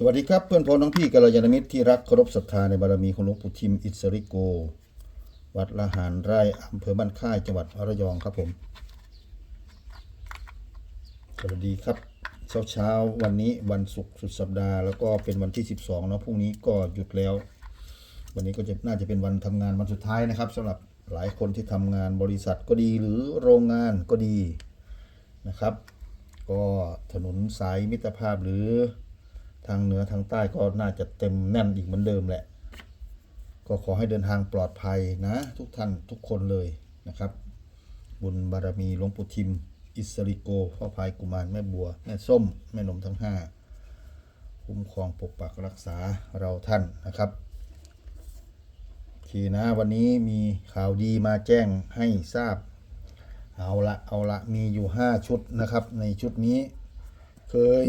สวัสดีครับเพื่อนพ้องน้องพี่กัลยาณมิตรที่รักเคารพศรัทธาในบารมีของหลวงปู่ทิมอิสริโก วัดละหารไร่อำเภอบ้านค่ายจังหวัดระยองครับผม สวัสดีครับ เช้าเช้าวันนี้วันศุกร์สุดสัปดาห์แล้วก็เป็นวันที่ 12เนาะพรุ่งนี้ก็หยุดแล้ว วันนี้ก็จะน่าจะเป็นวันทำงานวันสุดท้ายนะครับสำหรับหลายคนที่ทำงานบริษัทก็ดีหรือโรงงานก็ดีนะครับ ก็ถนนสายมิตรภาพหรือ ทางเหนือทางใต้ก็น่าจะเต็มแน่นอีกเหมือนเดิมแหละ ก็ขอให้เดินทางปลอดภัยนะ ทุกท่านทุกคนเลยนะครับ บุญบารมีหลวงปู่ทิม อิสริโกพ่อพายกุมารแม่บัว แม่ส้ม แม่นมทั้งห้าคุ้มครองปกปักรักษาเราท่านนะครับโอเคนะวันนี้มีข่าวดีมาแจ้งให้ทราบ เอาละเอาละมีอยู่ 5 ชุดนะครับ ในชุดนี้เคย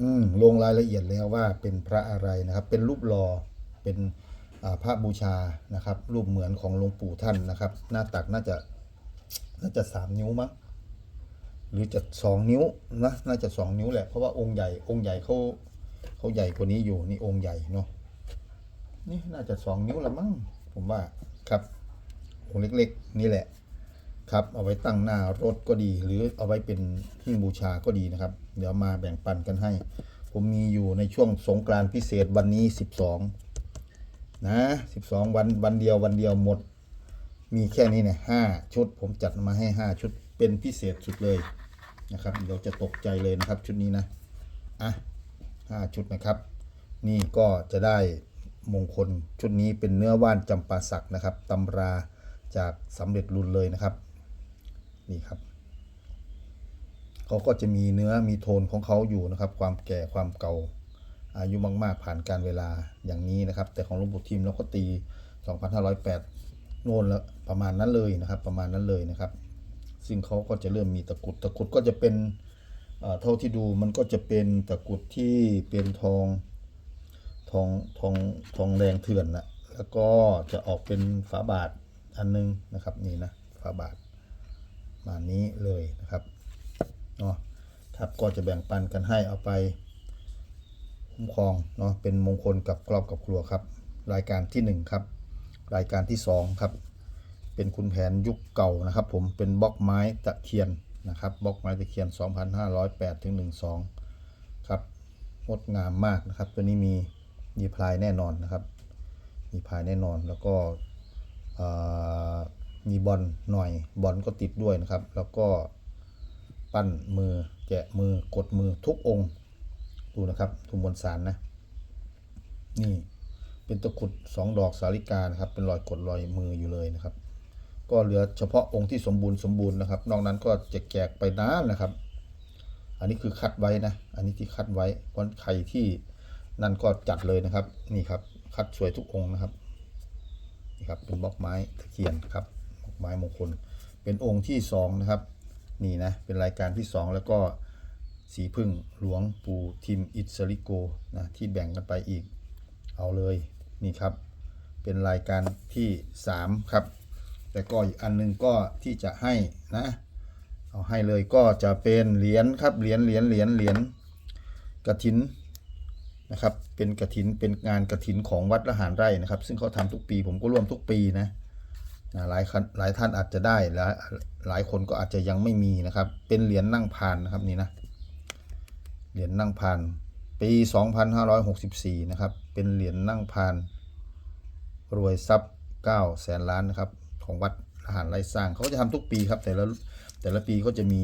อืมลงรายละเอียดแล้วว่าเป็นพระอะไรนะครับ เป็นรูปหล่อเป็นอ่าพระบูชานะครับ รูปเหมือนของหลวงปู่ท่านนะครับ หน้าตักน่าจะน่าจะสามนิ้วมั้งหรือจะสองนิ้วนะน่าจะสองนิ้วแหละเพราะว่าองค์ใหญ่องค์ใหญ่เขาเขาใหญ่กว่านี้อยู่นี่องค์ใหญ่เนาะนี่น่าจะสองนิ้วละมั้งผมว่าครับองค์เล็ก ๆ นี่แหละ ครับเอาไว้ตั้งหน้ารถก็ดี หรือเอาไว้เป็นหิ้งบูชาก็ดีนะครับ เดี๋ยวมาแบ่งปันกันให้ ผมมีอยู่ในช่วงสงกรานต์พิเศษวันนี้ 12 นะ 12 วันวันเดียววันเดียวหมด มีแค่นี้เนี่ยห้าชุด ผมจัดมาให้ 5 ชุดเป็นพิเศษสุดเลยนะครับเดี๋ยวจะตกใจเลยนะครับชุดนี้นะอะห้าชุดนะครับ นี่ก็จะได้มงคลชุดนี้เป็นเนื้อว่านจำปาสักนะครับตำราจากสำเร็จรุนเลยนะครับ นี่ครับเขาก็จะมีเนื้อมีโทนของเขาอยู่นะครับ ความแก่ความเก่าอายุมาก ๆ ผ่านการเวลาอย่างนี้นะครับ แต่ของหลวงปู่ทิมเราก็ตี 2508โน่นแล้วประมาณนั้นเลยนะครับ ประมาณนั้นเลยนะครับ ซึ่งเขาก็จะเริ่มมีตะกุดตะกุดก็จะเป็นเท่าที่ดูมันก็จะเป็นตะกุดที่เป็นทองทองทองทองแดงเถื่อนนะแล้วก็จะออกเป็นฝาบาทอันนึงนะครับนี่นะฝาบาท มาณนี้เลยนะครับเนาะครับก็จะแบ่งปันกันให้เอาไปคุ้มครองเนาะเป็นมงคลกับครอบกับครัวครับ รายการที่หนึ่งครับ รายการที่สองครับ เป็นคุณแผนยุคเก่านะครับ ผมเป็นบล็อกไม้ตะเคียนนะครับบล็อกไม้ตะเคียน 2508ถึง12 ครับงดงามมากนะครับ ตัวนี้มีมีพลายแน่นอนนะครับ มีพลายแน่นอนแล้วก็ มีบอลหน่อยบอลก็ติดด้วยนะครับ แล้วก็ปั้นมือแกะมือกดมือทุกองค์ดูนะครับทุมบนสารนะนี่เป็นตะกุดสองดอกสาลิกานะครับ เป็นรอยกดรอยมืออยู่เลยนะครับ ก็เหลือเฉพาะองค์ที่สมบูรณ์สมบูรณ์นะครับ นอกนั้นก็จะแจกไปนานนะครับ อันนี้คือคัดไว้นะ อันนี้ที่คัดไว้เพราะใครที่นั่นก็จัดเลยนะครับ นี่ครับ คัดสวยทุกองค์นะครับ นี่ครับเป็นบล็อกไม้ตะเคียนครับ ไม้มงคล เป็นองค์ที่สองนะครับ นี่นะ เป็นรายการที่สองแล้วก็สีพึ่งหลวงปู่ทิมอิสริโกนะที่แบ่งกันไปอีก เอาเลยนี่ครับ เป็นรายการที่สามครับ แต่ก็อีกอันหนึงก็ที่จะให้นะ เอาให้เลยก็จะเป็นเหรียญครับเหรียญเหรียญเหรียญเหรียญกระถินนะครับ เป็นกระถินเป็นงานกระถินของวัดละหารไร่นะครับ ซึ่งเขาทำทุกปีผมก็ร่วมทุกปีนะ นะหลายหลายท่านอาจจะได้และหลายคนก็อาจจะยังไม่มีนะครับ เป็นเหรียญนั่งพานนะครับนี่นะเหรียญนั่งพาน ปี 2564 นะครับ เป็นเหรียญนั่งพาน รวยทรัพย์9แสนล้านนะครับ ของวัดอาหารไร้สร้างเขาจะทำทุกปีครับ แต่ละแต่ละปีก็จะมี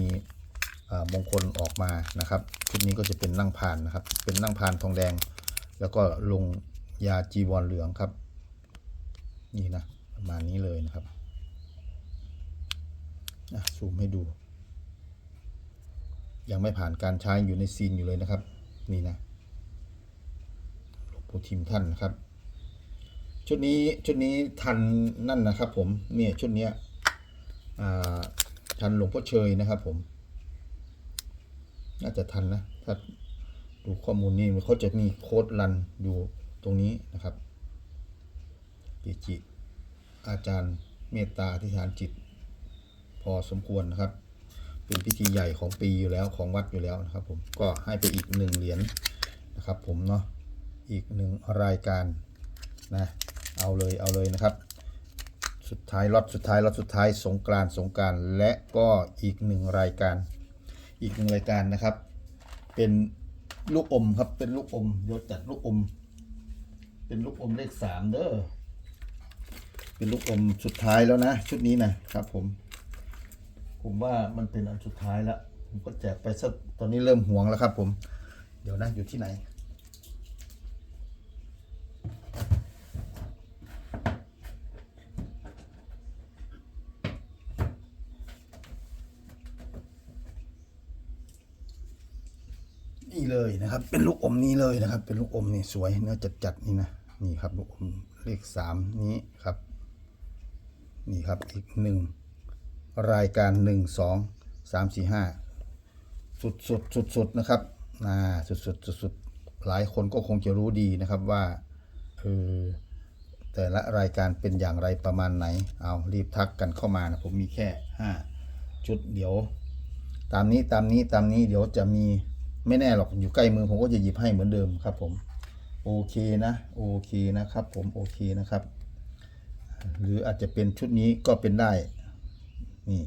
มงคลออกมานะครับชุดนี้ก็จะเป็นนั่งพานนะครับ เป็นนั่งพานทองแดง แล้วก็ลงยาจีวรเหลืองครับ นี่นะ ประมาณนี้เลยนะครับอะซูมให้ดู ยังไม่ผ่านการใช้อยู่ในซีนอยู่เลยนะครับ นี่นะหลวงปู่ทิมท่านนะครับ ชุดนี้ชุดนี้ทันนั่นนะครับ ผมเนี่ยชุดเนี้ยทันหลวงพ่อเชยนะครับ ผม น่าจะทันนะ ถ้าดูข้อมูลนี้เขาจะมีโค้ดรันอยู่ตรงนี้นะครับปิจิ อาจารย์เมตตาที่ฐานจิต พอสมควรนะครับ เป็นพิธีใหญ่ของปีอยู่แล้วของวัดอยู่แล้วนะครับผมก็ให้ไปอีกหนึ่งเหรียญนะครับ ผมเนาะอีกหนึ่งรายการนะเอาเลยเอาเลยนะครับ สุดท้ายล็อตสุดท้ายล็อตสุดท้ายสงกรานสงการและก็อีกหนึ่งรายการอีกหนึ่งรายการนะครับ เป็นลูกอมครับเป็นลูกอมเดี๋ยวจัดลูกอม เป็นลูกอมเลขสามเด้อ เป็นลูกอมสุดท้ายแล้วนะ ชุดนี้นะครับผม ผมว่ามันเป็นอันสุดท้ายแล้ว ผมก็แจกไปสักตอนนี้เริ่มห่วงแล้วครับ ผม เดี๋ยวนะอยู่ที่ไหนนี่เลยนะครับ เป็นลูกอมนี้เลยนะครับ เป็นลูกอมนี่สวยเนื้อจัดๆนี่นะนี่ครับลูกอมเลขสามนี้ครับ นี่ครับอีกหนึ่งรายการหนึ่งสองสามสี่ห้าสุดสุดสุดสุดนะครับอ่าสุดสุดสุดสุดหลายคนก็คงจะรู้ดีนะครับว่าเออแต่ละรายการเป็นอย่างไรประมาณไหน เอารีบทักกันเข้ามานะผมมีแค่ห้าชุดเดี๋ยว ตามนี้ตามนี้ตามนี้เดี๋ยวจะมีไม่แน่หรอกอยู่ใกล้มือผมก็จะหยิบให้เหมือนเดิมครับผม โอเคนะ โอเคนะครับผมโอเคนะครับ หรืออาจจะเป็นชุดนี้ก็เป็นได้ นี่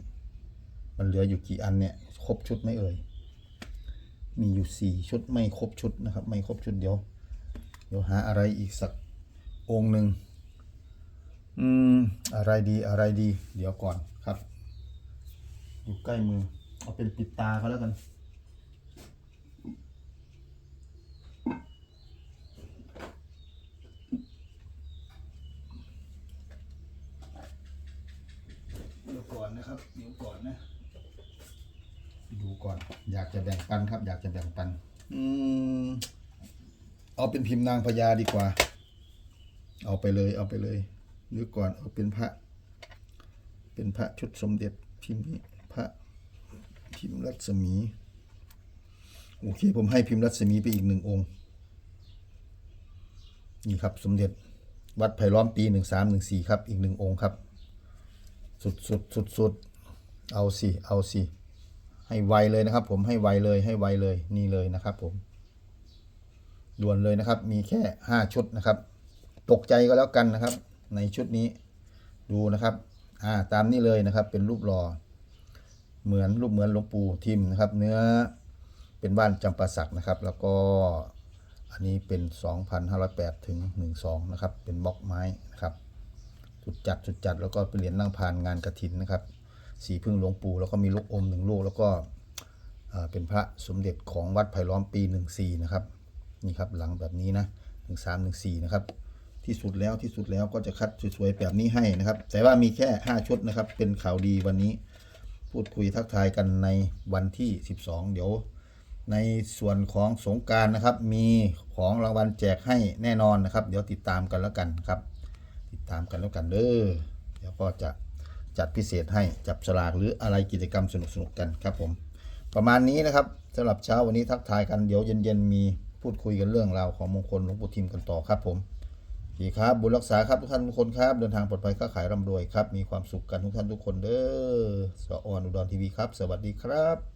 มันเหลืออยู่กี่อันเนี่ย ครบชุดไหม่เอ่ย มีอยู่สี่ชุดไม่ครบชุดนะครับ ไม่ครบชุดเดี๋ยว เดี๋ยวหาอะไรอีกสักองค์หนึ่งอืม อะไรดีอะไรดี เดี๋ยวก่อนครับ อยู่ใกล้มือ เอาเป็นปิดตาเขาแล้วกัน เดี๋ยวก่อนนะครับเดี๋ยวก่อนนะ ดู ก่อน อยากจะแบ่งปันครับ อยากจะแบ่งปัน อืม เอาเป็นพิมพ์นางพญาดีกว่า เอาไปเลย เอาไปเลย หรือก่อนเอาเป็นพระ เป็นพระชุดสมเด็จพิมพ์นี้พระพิมพ์รัศมี โอเค ผมให้พิมพ์รัศมีไปอีกหนึ่งองค์ นี่ครับ สมเด็จวัดไผ่ล้อมปีหนึ่งสามหนึ่งสี่ครับ อีกหนึ่งองค์ครับ สุดสุดสุดสุดเอาสิ เอาสิ ให้ไวเลยนะครับ ผมให้ไวเลยให้ไวเลยนี่เลยนะครับผมด่วนเลยนะครับ มีแค่ห้าชุดนะครับ ตกใจก็แล้วกันนะครับ ในชุดนี้ดูนะครับ อ่าตามนี้เลยนะครับ เป็นรูปหล่อเหมือนรูปเหมือนหลวงปู่ทิมนะครับ เนื้อเป็นบ้านจำปาสักนะครับ แล้วก็อันนี้เป็น 2,508 ถึง 12 นะครับ เป็นบล็อกไม้นะครับจุดจัดจุดจัดแล้วก็เป็นเหรียญนั่งพานงานกระถินนะครับ สีพึ่งหลวงปู่แล้วก็มีลูกอมหนึ่งลูกแล้วก็เป็นพระสมเด็จของวัดไผ่ล้อมปี 14 นะครับนี่ครับหลังแบบนี้นะ13 14นะครับที่สุดแล้วที่สุดแล้วก็จะคัดสวยๆแบบนี้ให้นะครับ แต่ว่ามีแค่ 5 ชุดนะครับ เป็นข่าวดีวันนี้ พูดคุยทักทายกันในวันที่ 12 เดี๋ยว ในส่วนของสงการนะครับ มีของรางวัลแจกให้แน่นอนนะครับ เดี๋ยวติดตามกันแล้วกันครับ ติดตามกันแล้วกันเด้อเดี๋ยวก็จะ จัดพิเศษให้จับฉลากหรืออะไรกิจกรรมสนุกๆกันครับผมประมาณนี้นะครับสำหรับเช้าวันนี้ทักทายกันเดี๋ยวเย็นๆมีพูดคุยกันเรื่องราวของมงคลหลวงปู่ทิมกันต่อครับผมดีครับบุญรักษาครับทุกท่านทุกคนครับเดินทางปลอดภัยค้าขายร่ำรวยครับมีความสุขกันทุกท่านทุกคนเด้อสออนอุดรทีวีครับ สวัสดีครับ